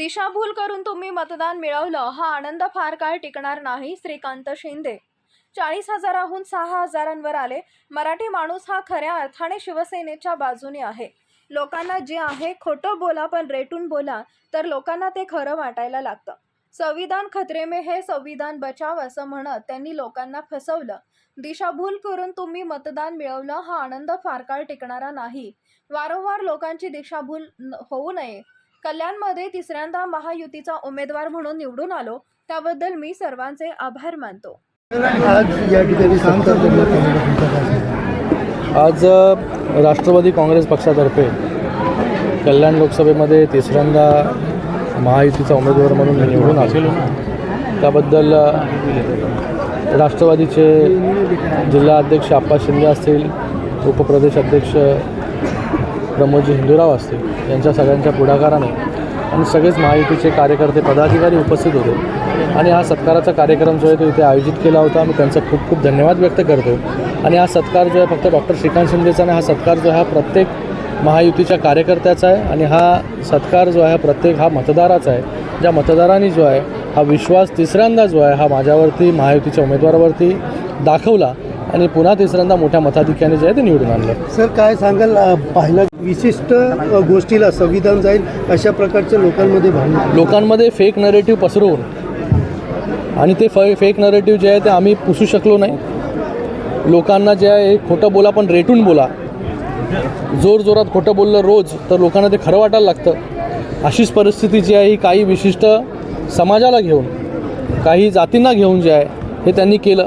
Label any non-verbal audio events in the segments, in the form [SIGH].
दिशाभूल करून तुम्ही मतदान मिळवलं हा आनंद फार काळ टिकणार नाही श्रीकांत शिंदे. चाळीस हजाराहून सहा हजारांवर आले. मराठी माणूस हा खऱ्या अर्थाने शिवसेनेच्या बाजूने आहे. लोकांना जे आहे खोटं बोला पण रेटून बोला तर लोकांना ते खरं वाटायला लागतं. संविधान खतरे में हे संविधान बचाव असं म्हणत त्यांनी लोकांना फसवलं. दिशाभूल करून तुम्ही मतदान मिळवलं हा आनंद फार काळ टिकणारा नाही. वारंवार लोकांची दिशाभूल न- होऊ नये. कल्याणमध्ये तिसऱ्यांदा महायुतीचा उमेदवार म्हणून निवडून आलो त्याबद्दल मी सर्वांचे आभार मानतो. आज या ठिकाणी आज राष्ट्रवादी काँग्रेस पक्षातर्फे कल्याण लोकसभेमध्ये तिसऱ्यांदा महायुतीचा उमेदवार म्हणून मी निवडून आलो. त्याबद्दल राष्ट्रवादीचे जिल्हा अध्यक्ष आप्पा शिंदे असतील उपप्रदेश अध्यक्ष प्रमोदजी हिंदूराव असतील यांच्या सगळ्यांच्या पुढाकाराने आणि सगळेच महायुतीचे कार्यकर्ते पदाधिकारी उपस्थित होते. आणि हा सत्काराचा कार्यक्रम जो आहे तो इथे आयोजित केला होता. मी त्यांचा खूप खूप धन्यवाद व्यक्त करतो. आणि हा सत्कार जो आहे फक्त डॉक्टर श्रीकांत शिंदेचा नाही हा सत्कार जो आहे हा प्रत्येक महायुतीच्या कार्यकर्त्याचा आहे. आणि हा सत्कार जो आहे प्रत्येक हा मतदाराचा आहे. ज्या मतदारांनी जो आहे हा विश्वास तिसऱ्यांदा जो आहे हा माझ्यावरती महायुतीच्या उमेदवारावरती दाखवला. आणि पुन्हा तिसऱ्यांदा मोठ्या मताधिक्याने जे आहे ते निवडून आणलं. सर काय सांगाल? पाहिलं विशिष्ट गोष्टीला संविधान जाईल अशा प्रकारच्या लोकांमध्ये भावना लोकांमध्ये फेक नरेटिव्ह पसरवून आणि ते फे फेक नरेटिव्ह जे आहे ते आम्ही पुसू शकलो नाही. लोकांना जे आहे हे खोटं बोला पण रेटून बोला. जोर जोरात खोटं बोललं रोज तर लोकांना ते खरं वाटायला लागतं. अशीच परिस्थिती जी आहे ही काही विशिष्ट समाजाला घेऊन काही जातींना घेऊन जे आहे हे त्यांनी केलं.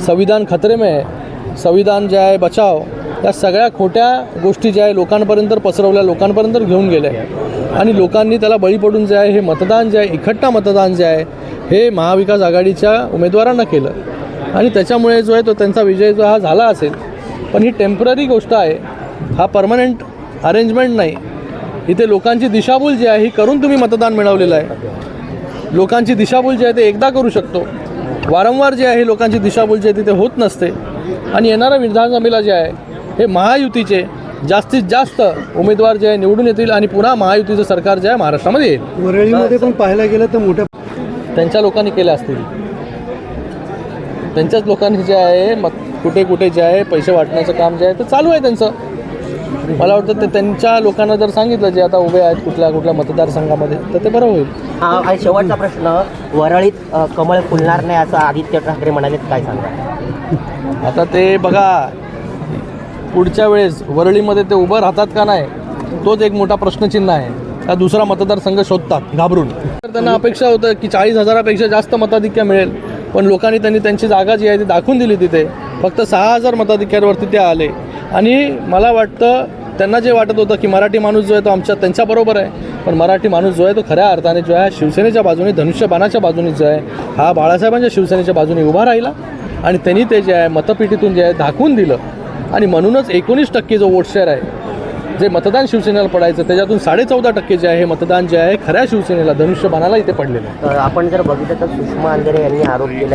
संविधान खतरे में आहे संविधान जे आहे बचाव या सगळ्या खोट्या गोष्टी ज्या आहे लोकांपर्यंत पसरवल्या लोकांपर्यंत घेऊन गेल्या. आणि लोकांनी त्याला बळी पडून जे आहे हे मतदान जे आहे इखट्टा मतदान जे आहे हे महाविकास आघाडीच्या उमेदवारांना केलं. आणि त्याच्यामुळे जो आहे तो त्यांचा विजय जो हा झाला असेल. पण ही टेंपररी गोष्ट आहे. हा परमनंट अरेंजमेंट नाही. इथे लोकांची दिशाभूल जी आहे ही करून तुम्ही मतदान मिळवलेलं आहे. लोकांची दिशाभूल जी आहे ते एकदा करू शकतो. वारंवार जे आहे लोकांची दिशाभूल जी आहे ती ते होत नसते. आणि येणाऱ्या विधानसभेला जे आहे हे महायुतीचे जास्तीत जास्त उमेदवार जे आहे निवडून येतील आणि पुन्हा महायुतीचं सरकार जे आहे महाराष्ट्रामध्ये येईल. वरळीमध्ये पण पाहायला गेलं तर मोठ्या त्यांच्या लोकांनी केल्या असतील. त्यांच्याच लोकांनी जे आहे मग कुठे कुठे जे आहे पैसे वाटण्याचं काम जे आहे ते चालू आहे त्यांचं. मला वाटतं ते त्यांच्या लोकांना जर सांगितलं जे आता उभे आहेत कुठल्या कुठल्या मतदारसंघामध्ये तर ते बरं होईल. हा आणि शेवटचा प्रश्न. वरळीत अ, कमळ फुलणार नाही असं आदित्य ठाकरे म्हणाले काय सांगा? [LAUGHS] आता ते बघा पुढच्या वेळेस वरळीमध्ये ते उभं राहतात का नाही तोच एक मोठा प्रश्नचिन्ह आहे. का दुसरा मतदारसंघ शोधतात घाबरून. तर त्यांना अपेक्षा होतं की चाळीस हजारापेक्षा जास्त मताधिक्य मिळेल. पण लोकांनी त्यांनी त्यांची जागा जी आहे ती दाखवून दिली तिथे. फक्त सहा हजार मताधिक्यांवरती ते आले. आणि मला वाटतं त्यांना जे वाटत होतं की मराठी माणूस जो आहे तो आमच्या त्यांच्याबरोबर आहे. पण मराठी माणूस जो आहे तो खऱ्या अर्थाने जो आहे शिवसेनेच्या बाजूने धनुष्यबाणाच्या बाजूने जो आहे हा बाळासाहेबांच्या शिवसेनेच्या बाजूने उभा राहिला. आणि त्यांनी ते जे आहे मतपेटीतून जे आहे दाखवून दिलं. आणि म्हणूनच एकोणीस टक्के जो वोट शेअर आहे जे मतदान शिवसेनेला पडायचं त्याच्यातून साडेचौदा टक्के जे आहे हे मतदान जे आहे खऱ्या शिवसेनेला धनुष्यबाणाला इथे पडलेलं आहे. आपण जर बघितलं तर सुषमा अंधरे यांनी आरोप केला